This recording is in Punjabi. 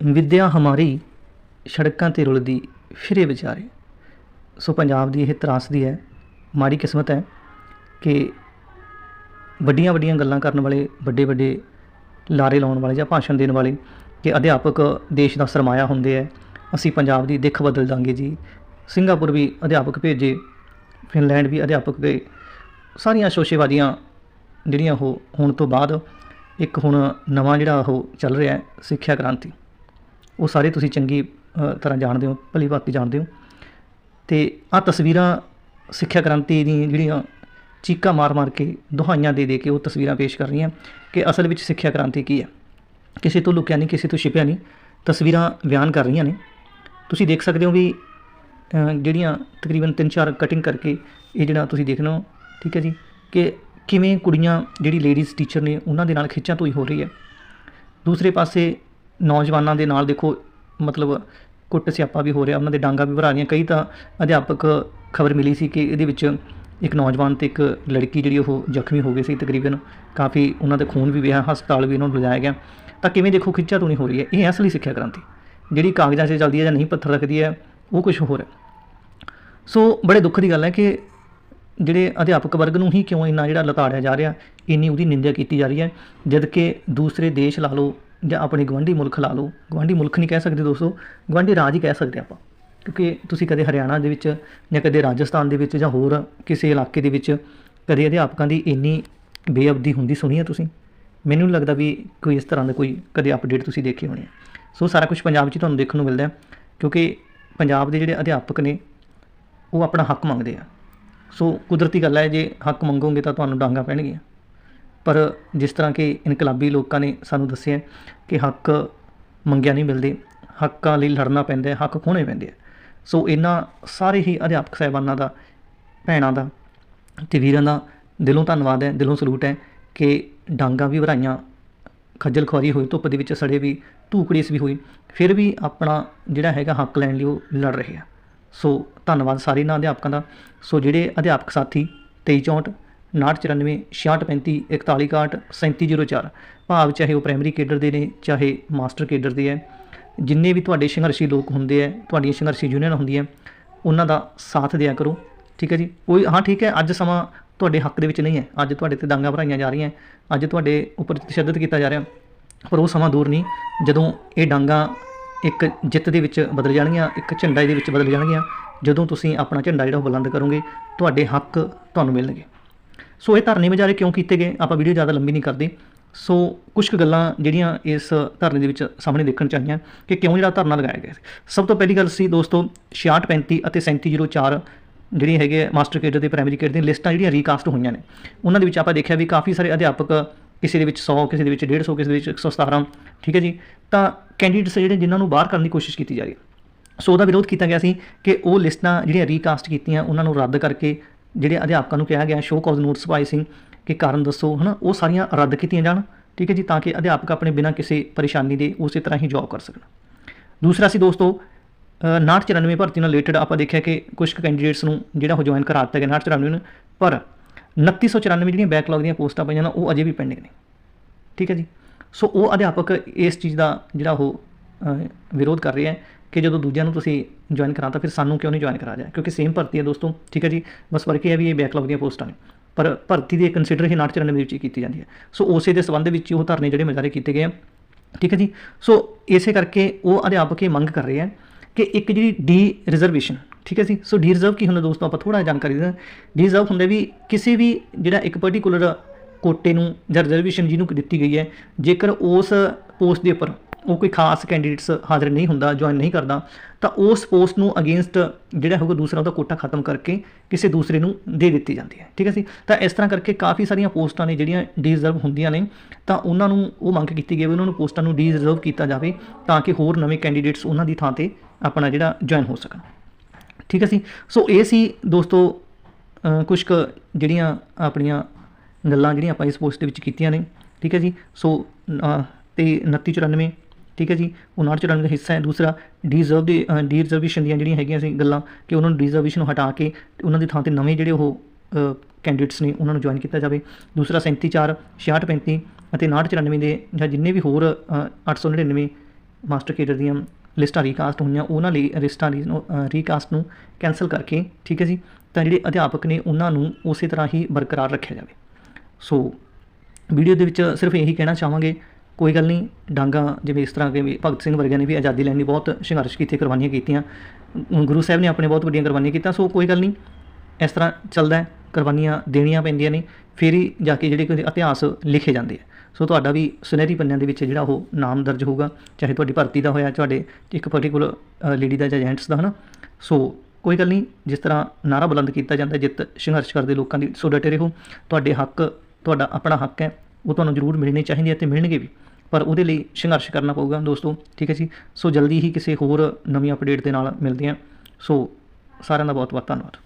ਵਿੱਦਿਆ ਹਮਾਰੀ ਸੜਕਾਂ ਤੇ ਰੁਲਦੀ ਫਿਰੇ ਵਿਚਾਰੇ। ਸੋ ਪੰਜਾਬ ਦੀ ਇਹ ਤਰਾਸਦੀ ਹੈ ਮਾੜੀ ਕਿਸਮਤ ਹੈ ਕਿ ਵੱਡੀਆਂ ਵੱਡੀਆਂ ਗੱਲਾਂ ਕਰਨ ਵਾਲੇ, ਵੱਡੇ ਵੱਡੇ ਲਾਰੇ ਲਾਉਣ ਵਾਲੇ ਜਾਂ ਭਾਸ਼ਣ ਦੇਣ ਵਾਲੇ ਕਿ ਅਧਿਆਪਕ ਦੇਸ਼ ਦਾ ਸਰਮਾਇਆ ਹੁੰਦੇ ਹੈ ਅਸੀਂ ਪੰਜਾਬ ਦੀ ਦਿੱਖ ਬਦਲ ਦਾਂਗੇ ਜੀ। ਸਿੰਗਾਪੁਰ ਵੀ ਅਧਿਆਪਕ ਭੇਜੇ, ਫਿਨਲੈਂਡ ਵੀ ਅਧਿਆਪਕ ਗਏ ਸਾਰੀਆਂ ਸ਼ੋਸ਼ੇਬਾਜ਼ੀਆਂ ਜਿਹੜੀਆਂ ਉਹ ਹੋਣ ਤੋਂ ਬਾਅਦ ਇੱਕ ਹੁਣ ਨਵਾਂ ਜਿਹੜਾ ਉਹ ਚੱਲ ਰਿਹਾ ਹੈ ਸਿੱਖਿਆ ਕ੍ਰਾਂਤੀ। ਉਹ ਸਾਰੇ ਤੁਸੀਂ ਚੰਗੀ ਤਰ੍ਹਾਂ ਜਾਣਦੇ ਹੋ, ਭਲੀ ਭਾਂਤੀ ਜਾਣਦੇ ਹੋ। ਤੇ ਆ ਤਸਵੀਰਾਂ ਸਿੱਖਿਆ ਕ੍ਰਾਂਤੀ ਦੀ ਜਿਹੜੀਆਂ ਚੀਕਾਂ ਮਾਰ-ਮਾਰ ਕੇ, ਦੁਹਾਈਆਂ ਦੇ ਦੇ ਕੇ ਉਹ ਤਸਵੀਰਾਂ ਪੇਸ਼ ਕਰ ਰਹੀਆਂ ਕਿ ਅਸਲ ਵਿੱਚ ਸਿੱਖਿਆ ਕ੍ਰਾਂਤੀ ਕੀ ਹੈ। ਕਿਸੇ ਤੋਂ ਲੁਕਿਆ ਨਹੀਂ, ਕਿਸੇ ਤੋਂ ਛਿਪਿਆ ਨਹੀਂ, ਤਸਵੀਰਾਂ ਬਿਆਨ ਕਰ ਰਹੀਆਂ ਨੇ। ਤੁਸੀਂ ਦੇਖ ਸਕਦੇ ਹੋ ਵੀ ਜਿਹੜੀਆਂ ਤਕਰੀਬਨ 3-4 ਕਟਿੰਗ ਕਰਕੇ ਇਹ ਜਿਹੜਾ ਤੁਸੀਂ ਦੇਖਣਾ ਹੋ ਠੀਕ ਹੈ ਜੀ, ਕਿ ਕਿਵੇਂ ਕੁੜੀਆਂ, ਜਿਹੜੀ ਲੇਡੀਜ਼ ਟੀਚਰ ਨੇ, ਉਹਨਾਂ ਦੇ ਨਾਲ ਖਿੱਚਾਂ ਤੋਈ ਹੋ ਰਹੀ ਹੈ। ਦੂਸਰੇ ਪਾਸੇ ਨੌਜਵਾਨਾਂ ਦੇ ਨਾਲ ਦੇਖੋ, ਮਤਲਬ ਕੁੱਟ ਸਿਆਪਾ ਵੀ ਹੋ ਰਿਹਾ, ਉਹਨਾਂ ਦੇ ਡਾਂਗਾ ਵੀ ਭਰਾ ਰਹੀਆਂ। ਕਈ ਤਾਂ ਅਧਿਆਪਕ ਖਬਰ ਮਿਲੀ ਸੀ ਕਿ ਇਹਦੇ ਵਿੱਚ ਇੱਕ ਨੌਜਵਾਨ ਤੇ ਇੱਕ ਲੜਕੀ ਜਿਹੜੀ ਉਹ ਜ਼ਖਮੀ ਹੋ ਗਈ ਸੀ ਤਕਰੀਬਨ। ਕਾਫੀ ਉਹਨਾਂ ਦੇ ਖੂਨ ਵੀ ਵਹਿਆ ਹਸਪਤਾਲ ਵੀ ਉਹਨਾਂ ਨੂੰ ਲਿਜਾਇਆ ਗਿਆ। ਤਾਂ ਕਿਵੇਂ ਦੇਖੋ, ਖਿੱਚਾ ਤੋਂ ਨਹੀਂ ਹੋ ਰਹੀ ਹੈ। ਇਹ ਅਸਲੀ ਸਿੱਖਿਆ ਕ੍ਰਾਂਤੀ, ਜਿਹੜੀ ਕਾਗਜ਼ਾਂ 'ਚ ਚੱਲਦੀ ਹੈ ਜਾਂ ਨਹੀਂ, ਪੱਥਰ ਰੱਖਦੀ ਹੈ, ਉਹ ਕੁਝ ਹੋਰ ਹੈ। ਸੋ ਬੜੇ ਦੁੱਖ ਦੀ ਗੱਲ ਹੈ ਕਿ ਜਿਹੜੇ ਅਧਿਆਪਕ ਵਰਗ ਨੂੰ ਹੀ ਕਿਉਂ ਇੰਨਾ ਜਿਹੜਾ ਲਤਾੜਿਆ ਜਾ ਰਿਹਾ, ਇੰਨੀ ਉਹਦੀ ਨਿੰਦਿਆ ਕੀਤੀ ਜਾ ਰਹੀ ਹੈ ਜਦ ਕਿ ਦੂਸਰੇ ਦੇਸ਼ ਲਾ ਲਓ ਜਾਂ ਆਪਣੇ ਗਵਾਂਢੀ ਮੁਲਕ ਲਾ ਲਓ ਗਵਾਂਢੀ ਮੁਲਕ ਨਹੀਂ ਕਹਿ ਸਕਦੇ ਦੋਸਤੋ ਗਵਾਂਢੀ ਰਾਜ ਹੀ ਕਹਿ ਸਕਦੇ ਆਪਾਂ, ਕਿਉਂਕਿ ਤੁਸੀਂ ਕਦੇ ਹਰਿਆਣਾ ਦੇ ਵਿੱਚ ਜਾਂ ਕਦੇ ਰਾਜਸਥਾਨ ਦੇ ਵਿੱਚ ਜਾਂ ਹੋਰ ਕਿਸੇ ਇਲਾਕੇ ਦੇ ਵਿੱਚ ਕਦੇ ਅਧਿਆਪਕਾਂ ਦੀ ਇੰਨੀ ਬੇਅਬਦੀ ਹੁੰਦੀ ਸੁਣੀ ਹੈ ਤੁਸੀਂ? ਮੈਨੂੰ ਨਹੀਂ ਲੱਗਦਾ ਵੀ ਕੋਈ ਇਸ ਤਰ੍ਹਾਂ ਦਾ ਕੋਈ ਕਦੇ ਅਪਡੇਟ ਤੁਸੀਂ ਦੇਖੀ ਹੋਣੀ ਹੈ ਸੋ ਸਾਰਾ ਕੁਝ ਪੰਜਾਬ 'ਚ ਤੁਹਾਨੂੰ ਦੇਖਣ ਨੂੰ ਮਿਲਦਾ ਕਿਉਂਕਿ ਪੰਜਾਬ ਦੇ ਜਿਹੜੇ ਅਧਿਆਪਕ ਨੇ, ਉਹ ਆਪਣਾ ਹੱਕ ਮੰਗਦੇ ਆ। ਸੋ ਕੁਦਰਤੀ ਗੱਲ ਹੈ, ਜੇ ਹੱਕ ਮੰਗੋਗੇ ਤਾਂ ਤੁਹਾਨੂੰ ਡਾਂਗਾ ਪੈਣਗੀਆਂ। ਪਰ ਜਿਸ ਤਰ੍ਹਾਂ ਕਿ ਇਨਕਲਾਬੀ ਲੋਕਾਂ ਨੇ ਸਾਨੂੰ ਦੱਸਿਆ ਕਿ ਹੱਕ ਮੰਗਿਆ ਨਹੀਂ ਮਿਲਦੇ, ਹੱਕਾਂ ਲਈ ਲੜਨਾ ਪੈਂਦਾ ਹੈ, ਹੱਕ ਖੋਣੇ ਪੈਂਦੇ ਆ ਸੋ ਇਹਨਾਂ ਸਾਰੇ ਹੀ ਅਧਿਆਪਕ ਸਾਹਿਬਾਨਾਂ ਦਾ, ਭੈਣਾਂ ਦਾ ਤੇ ਵੀਰਾਂ ਦਾ ਦਿਲੋਂ ਧੰਨਵਾਦ ਹੈ, ਦਿਲੋਂ ਸਲੂਟ ਹੈ ਕਿ ਡਾਂਗਾ ਵੀ ਭਰਾਈਆਂ ਖੱਜਲ ਖੁਆਰੀ ਹੋਈ, ਧੁੱਪ ਦੇ ਵਿੱਚ ਸੜੇ ਵੀ ਧੂਕੜੀਸ ਵੀ ਹੋਈ, ਫਿਰ ਵੀ ਆਪਣਾ ਜਿਹੜਾ ਹੈਗਾ ਹੱਕ ਲੈਣ ਲਈ ਉਹ ਲੜ ਰਹੇ ਆ। ਸੋ ਧੰਨਵਾਦ ਸਾਰੇ ਇਹਨਾਂ ਅਧਿਆਪਕਾਂ ਦਾ। ਸੋ ਜਿਹੜੇ ਅਧਿਆਪਕ ਸਾਥੀ 2364 994 6635 4161 3704 ਭਾਵ ਚਾਹੇ ਉਹ ਪ੍ਰਾਇਮਰੀ ਕੇਡਰ ਦੇ ਨੇ, ਚਾਹੇ ਮਾਸਟਰ ਕੇਡਰ ਦੇ ਹੈ। ਜਿੰਨੇ ਵੀ ਤੁਹਾਡੇ ਸੰਘਰਸ਼ੀ ਲੋਕ ਹੁੰਦੇ ਹੈ, ਤੁਹਾਡੀਆਂ ਸੰਘਰਸ਼ੀ ਯੂਨੀਅਨ ਹੁੰਦੀਆਂ ਉਹਨਾਂ ਦਾ ਸਾਥ ਦਿਆ ਕਰੋ। ਠੀਕ ਹੈ ਜੀ? ਕੋਈ ਹਾਂ, ਠੀਕ ਹੈ, ਅੱਜ ਸਮਾਂ ਤੁਹਾਡੇ ਹੱਕ ਦੇ ਵਿੱਚ ਨਹੀਂ ਹੈ। ਅੱਜ ਤੁਹਾਡੇ ਤੇ ਡਾਂਗਾ ਭਰਾਈਆਂ ਜਾ ਰਹੀਆਂ ਅੱਜ ਤੁਹਾਡੇ ਉੱਪਰ ਤਸ਼ੱਦਦ ਕੀਤਾ ਜਾ ਰਿਹਾ ਪਰ ਉਹ ਸਮਾਂ ਦੂਰ ਨਹੀਂ। ਜਦੋਂ ਇਹ ਡਾਂਗਾ ਇੱਕ ਜਿੱਤ ਦੇ ਵਿੱਚ ਬਦਲ ਜਾਣਗੀਆਂ, ਇੱਕ ਝੰਡਾ ਦੇ ਵਿੱਚ ਬਦਲ ਜਾਣਗੀਆਂ, ਜਦੋਂ ਤੁਸੀਂ ਆਪਣਾ ਝੰਡਾ ਜਿਹੜਾ ਉਹ ਬੁਲੰਦ ਕਰੋਗੇ, ਤੁਹਾਡੇ ਹੱਕ ਤੁਹਾਨੂੰ ਮਿਲਣਗੇ। ਸੋ ਇਹ ਧਰਨੇ ਵਿਚਾਰੇ ਕਿਉਂ ਕੀਤੇ ਗਏ? ਆਪਾਂ ਵੀਡੀਓ ਜ਼ਿਆਦਾ ਲੰਬੀ ਨਹੀਂ ਕਰਦੇ। ਸੋ ਕੁਝ ਕੁ ਗੱਲਾਂ ਜਿਹੜੀਆਂ ਇਸ ਧਰਨੇ ਦੇ ਵਿੱਚ ਸਾਹਮਣੇ ਦੇਖਣ ਚ ਆਈਆਂ ਕਿ ਕਿਉਂ ਜਿਹੜਾ ਧਰਨਾ ਲਗਾਇਆ ਗਿਆ ਸੀ। ਸਭ ਤੋਂ ਪਹਿਲੀ ਗੱਲ ਸੀ ਦੋਸਤੋ 6635 ਅਤੇ 3704 ਜਿਹੜੀ ਹੈਗੇ ਆ ਮਾਸਟਰ ਕੇਡਰ ਤੇ ਪ੍ਰਾਇਮਰੀ ਕੇਡਰ ਦੀਆਂ ਲਿਸਟਾਂ ਜਿਹੜੀਆਂ ਰੀਕਾਸਟ ਹੋਈਆਂ ਨੇ। ਉਹਨਾਂ ਦੇ ਵਿੱਚ ਆਪਾਂ ਦੇਖਿਆ ਵੀ ਕਾਫੀ ਸਾਰੇ ਅਧਿਆਪਕ ਕਿਸੇ ਦੇ ਵਿੱਚ 100 ਕਿਸੇ ਦੇ ਵਿੱਚ 150 ਕਿਸੇ ਦੇ ਵਿੱਚ 117 ਠੀਕ ਹੈ ਜੀ? ਤਾਂ ਕੈਂਡੀਡੇਟਸ ਜਿਹੜੇ ਜਿਨ੍ਹਾਂ ਨੂੰ ਬਾਹਰ ਕਰਨ ਦੀ ਕੋਸ਼ਿਸ਼ ਕੀਤੀ ਜਾ ਰਹੀ ਹੈ। ਸੋ ਉਹਦਾ ਵਿਰੋਧ ਕੀਤਾ ਗਿਆ ਸੀ ਕਿ ਉਹ ਲਿਸਟਾਂ ਜਿਹੜੀਆਂ ਰੀਕਾਸਟ ਕੀਤੀਆਂ, ਉਹਨਾਂ ਨੂੰ ਰੱਦ ਕਰਕੇ ਜਿਹੜੇ ਅਧਿਆਪਕਾਂ ਨੂੰ ਕਿਹਾ ਗਿਆ ਸ਼ੋਅ ਕਾਜ਼ ਨੋਟਿਸ ਪਾਏ ਸੀ ਕਿ ਕਾਰਨ ਦੱਸੋ ਹਨਾ ਉਹ ਸਾਰੀਆਂ ਰੱਦ ਕੀਤੀਆਂ ਜਾਣ ਠੀਕ ਹੈ ਜੀ ਤਾਂ ਕਿ ਅਧਿਆਪਕ ਆਪਣੇ ਬਿਨਾਂ ਕਿਸੇ ਪਰੇਸ਼ਾਨੀ ਦੇ ਉਸੇ ਤਰ੍ਹਾਂ ਹੀ ਜੌਬ ਕਰ ਸਕਣ। ਦੂਸਰਾ ਸੀ ਦੋਸਤੋ ਅ, 994 ਭਰਤੀ ਨਾਲ ਰਿਲੇਟਡ ਆਪਾਂ ਦੇਖਿਆ ਕਿ ਕੁਝ ਕੈਂਡੀਡੇਟਸ ਨੂੰ ਜਿਹੜਾ ਉਹ ਜੁਆਇਨ ਕਰਾ ਦਿੱਤਾ ਗਿਆ 994 ਨੂੰ ਪਰ 2994 ਜਿਹੜੀਆਂ ਬੈਕਲੌਗ ਦੀਆਂ ਪੋਸਟਾਂ ਪਈਆਂ ਨੇ ਉਹ ਅਜੇ ਵੀ ਪੈਂਡਿੰਗ ਨੇ। ਠੀਕ ਹੈ ਜੀ? ਸੋ ਉਹ ਅਧਿਆਪਕ ਇਸ ਚੀਜ਼ ਦਾ ਜਿਹੜਾ ਉਹ ਵਿਰੋਧ ਕਰ ਰਹੇ ਹੈ ਕਿ ਜਦੋਂ ਦੂਜਿਆਂ ਨੂੰ ਤੁਸੀਂ ਜੁਆਇਨ ਕਰਾਤਾ, ਫਿਰ ਸਾਨੂੰ ਕਿਉਂ ਨਹੀਂ ਜੁਆਇਨ ਕਰਾ ਜਾਏ? ਕਿਉਂਕਿ ਸੇਮ ਭਰਤੀ ਹੈ ਦੋਸਤੋ, ਠੀਕ ਹੈ ਜੀ? ਬਸ ਫ਼ਰਕ ਇਹ ਹੈ ਵੀ ਇਹ ਬੈਕਲੌਗ ਦੀਆਂ ਪੋਸਟਾਂ ਨੇ। ਪਰ ਭਰਤੀ ਦੀ ਕੰਸੀਡਰ ਹੀ 994 ਦੇ ਵਿੱਚ ਹੀ ਕੀਤੀ ਜਾਂਦੀ ਹੈ। ਸੋ ਉਸੇ ਦੇ ਸੰਬੰਧ ਵਿੱਚ ਹੀ ਉਹ ਧਰਨੇ ਜਿਹੜੇ ਮਜ਼ਾਰੇ ਕੀਤੇ ਗਏ ਆ। ਠੀਕ ਹੈ ਜੀ? ਸੋ ਇਸੇ ਕਰਕੇ ਉਹ ਅਧਿਆਪਕ ਇਹ ਮੰਗ ਕਰ ਰਹੇ ਆ ਕਿ ਇੱਕ ਜਿਹੜੀ ਡੀ ਰਿਜ਼ਰਵੇਸ਼ਨ ਠੀਕ ਹੈ ਜੀ? ਸੋ ਡੀ ਰਿਜ਼ਰਵ ਕੀ ਹੁੰਦਾ ਦੋਸਤੋ? ਆਪਾਂ ਥੋੜਾ ਜਾਣਕਾਰੀ ਦਿੰਦੇ ਡੀ ਰਿਜ਼ਰਵ ਹੁੰਦਾ ਵੀ ਕਿਸੇ ਵੀ ਜਿਹੜਾ ਇੱਕ ਪਾਰਟਿਕੂਲਰ ਕੋਟੇ ਨੂੰ ਜਾਂ ਰਿਜ਼ਰਵੇਸ਼ਨ ਜਿਹਨੂੰ ਦਿੱਤੀ ਗਈ ਹੈ, ਜੇਕਰ ਉਸ ਪੋਸਟ ਦੇ ਉੱਪਰ ਉਹ ਕੋਈ ਖਾਸ ਕੈਂਡੀਡੇਟਸ ਹਾਜ਼ਰ ਨਹੀਂ ਹੁੰਦਾ ਜੁਆਇਨ ਨਹੀਂ ਕਰਦਾ ਤਾਂ ਉਸ ਪੋਸਟ ਨੂੰ ਅਗੇਂਸਟ ਜਿਹੜਾ ਹੋਊਗਾ ਦੂਸਰਾ ਉਹਦਾ ਕੋਟਾ ਖਤਮ ਕਰਕੇ ਕਿਸੇ ਦੂਸਰੇ ਨੂੰ ਦੇ ਦਿੱਤੀ ਜਾਂਦੀ ਹੈ। ਠੀਕ ਹੈ ਜੀ? ਤਾਂ ਇਸ ਤਰ੍ਹਾਂ ਕਰਕੇ ਕਾਫੀ ਸਾਰੀਆਂ ਪੋਸਟਾਂ ਨੇ ਜਿਹੜੀਆਂ ਡੀਜ਼ਰਵ ਹੁੰਦੀਆਂ ਨੇ ਤਾਂ ਉਹਨਾਂ ਨੂੰ ਉਹ ਮੰਗ ਕੀਤੀ ਗਈ ਵੀ ਉਹਨਾਂ ਨੂੰ ਪੋਸਟਾਂ ਨੂੰ ਡੀਜ਼ਰਵ ਕੀਤਾ ਜਾਵੇ ਤਾਂ ਕਿ ਹੋਰ ਨਵੇਂ ਕੈਂਡੀਡੇਟਸ ਉਹਨਾਂ ਦੀ ਥਾਂ ਤੇ ਆਪਣਾ ਜਿਹੜਾ ਜੁਆਇਨ ਹੋ ਸਕਣ। ਠੀਕ ਹੈ ਜੀ? ਸੋ ਇਹ ਸੀ ਦੋਸਤੋ ਕੁਝ ਕੁ ਜਿਹੜੀਆਂ ਆਪਣੀਆਂ ਗੱਲਾਂ ਜਿਹੜੀਆਂ ਆਪਾਂ ਇਸ ਪੋਸਟ ਦੇ ਵਿੱਚ ਕੀਤੀਆਂ ਨੇ। ਠੀਕ ਹੈ ਜੀ? ਸੋ ਅ, ਤੇ 2994 ਠੀਕ ਹੈ ਜੀ? ਉਹ 994 ਦਾ ਹਿੱਸਾ ਹੈ। ਦੂਸਰਾ ਡੀਜ਼ਰਵ ਦੀ ਡੀ ਰਿਜ਼ਰਵੇਸ਼ਨ ਦੀਆਂ ਜਿਹੜੀਆਂ ਹੈਗੀਆਂ ਸੀ ਗੱਲਾਂ ਕਿ ਉਹਨਾਂ ਨੂੰ ਡੀਜ਼ਰਵੇਸ਼ਨ ਨੂੰ ਹਟਾ ਕੇ ਤੇ ਉਹਨਾਂ ਦੀ ਥਾਂ ਤੇ ਨਵੇਂ ਜਿਹੜੇ ਉਹ ਕੈਂਡੀਡੇਟਸ ਨੇ ਉਹਨਾਂ ਨੂੰ ਜੁਆਇਨ ਕੀਤਾ ਜਾਵੇ। ਦੂਸਰਾ 37 4 66 35 ਅਤੇ 994 ਦੇ ਜਾਂ ਜਿੰਨੇ ਵੀ ਹੋਰ ਅ, 899 ਮਾਸਟਰ ਕੇਡਰ ਦੀਆਂ ਲਿਸਟਾਂ ਰੀਕਾਸਟ ਹੋਈਆਂ ਉਹਨਾਂ ਲਈ ਲਿਸਟਾਂ ਦੀ ਰੀਕਾਸਟ ਨੂੰ ਕੈਨਸਲ ਕਰਕੇ ਠੀਕ ਹੈ ਜੀ? ਤਾਂ ਜਿਹੜੇ ਅਧਿਆਪਕ ਨੇ ਉਹਨਾਂ ਨੂੰ ਉਸੇ ਤਰ੍ਹਾਂ ਹੀ ਬਰਕਰਾਰ ਰੱਖਿਆ ਜਾਵੇ। ਸੋ ਵੀਡੀਓ ਦੇ ਵਿੱਚ ਸਿਰਫ ਇਹੀ ਕਹਿਣਾ ਚਾਹਾਂਗੇ ਕੋਈ ਗੱਲ ਨਹੀਂ, ਡਾਂਗਾ ਜਿਵੇਂ ਇਸ ਤਰ੍ਹਾਂ ਕਿ ਵੀ ਭਗਤ ਸਿੰਘ ਵਰਗਿਆਂ ਨੇ ਵੀ ਆਜ਼ਾਦੀ ਲੈਣ ਲਈ ਬਹੁਤ ਸੰਘਰਸ਼ ਕੀਤੇ, ਕੁਰਬਾਨੀਆਂ ਕੀਤੀਆਂ ਗੁਰੂ ਸਾਹਿਬ ਨੇ ਆਪਣੇ ਬਹੁਤ ਵੱਡੀਆਂ ਕੁਰਬਾਨੀਆਂ ਕੀਤੀਆਂ, ਸੋ ਕੋਈ ਗੱਲ ਨਹੀਂ, ਇਸ ਤਰ੍ਹਾਂ ਚੱਲਦਾ ਹੈ, ਕੁਰਬਾਨੀਆਂ ਦੇਣੀਆਂ ਪੈਂਦੀਆਂ ਨੇ, ਫਿਰ ਹੀ ਜਾ ਕੇ ਜਿਹੜੇ ਕੋਈ ਇਤਿਹਾਸ ਲਿਖੇ ਜਾਂਦੇ ਆ। ਸੋ ਤੁਹਾਡਾ ਵੀ ਸੁਨਹਿਰੀ ਪੰਨਿਆਂ ਦੇ ਵਿੱਚ ਜਿਹੜਾ ਉਹ ਨਾਮ ਦਰਜ ਹੋਊਗਾ, ਚਾਹੇ ਤੁਹਾਡੀ ਭਰਤੀ ਦਾ ਹੋਇਆ, ਤੁਹਾਡੇ ਇੱਕ ਪਾਰਟਿਕੂਲਰ ਲੇਡੀ ਦਾ ਜਾਂ ਜੈਂਟਸ ਦਾ, ਹਨਾ? ਸੋ ਕੋਈ ਗੱਲ ਨਹੀਂ, ਜਿਸ ਤਰ੍ਹਾਂ ਨਾਰਾ ਬੁਲੰਦ ਕੀਤਾ ਜਾਂਦਾ, ਜਿੱਤ ਸੰਘਰਸ਼ ਕਰਦੇ ਲੋਕਾਂ ਦੀ ਸੋ ਡਟੇ ਰਹੋ, ਤੁਹਾਡੇ ਹੱਕ, ਤੁਹਾਡਾ ਆਪਣਾ ਹੱਕ ਹੈ ਉਹ ਤੁਹਾਨੂੰ ਜ਼ਰੂਰ ਮਿਲਣੇ ਚਾਹੀਦੇ ਆ ਤੇ ਮਿਲਣਗੇ ਵੀ, ਪਰ ਉਹਦੇ ਲਈ ਸੰਘਰਸ਼ ਕਰਨਾ ਪਊਗਾ ਦੋਸਤੋ, ਠੀਕ ਹੈ ਜੀ? ਸੋ ਜਲਦੀ ਹੀ ਕਿਸੇ ਹੋਰ ਨਵੀਂ ਅਪਡੇਟ ਦੇ ਨਾਲ ਮਿਲਦੇ ਹਾਂ। ਸੋ ਸਾਰਿਆਂ ਦਾ ਬਹੁਤ ਬਹੁਤ ਧੰਨਵਾਦ।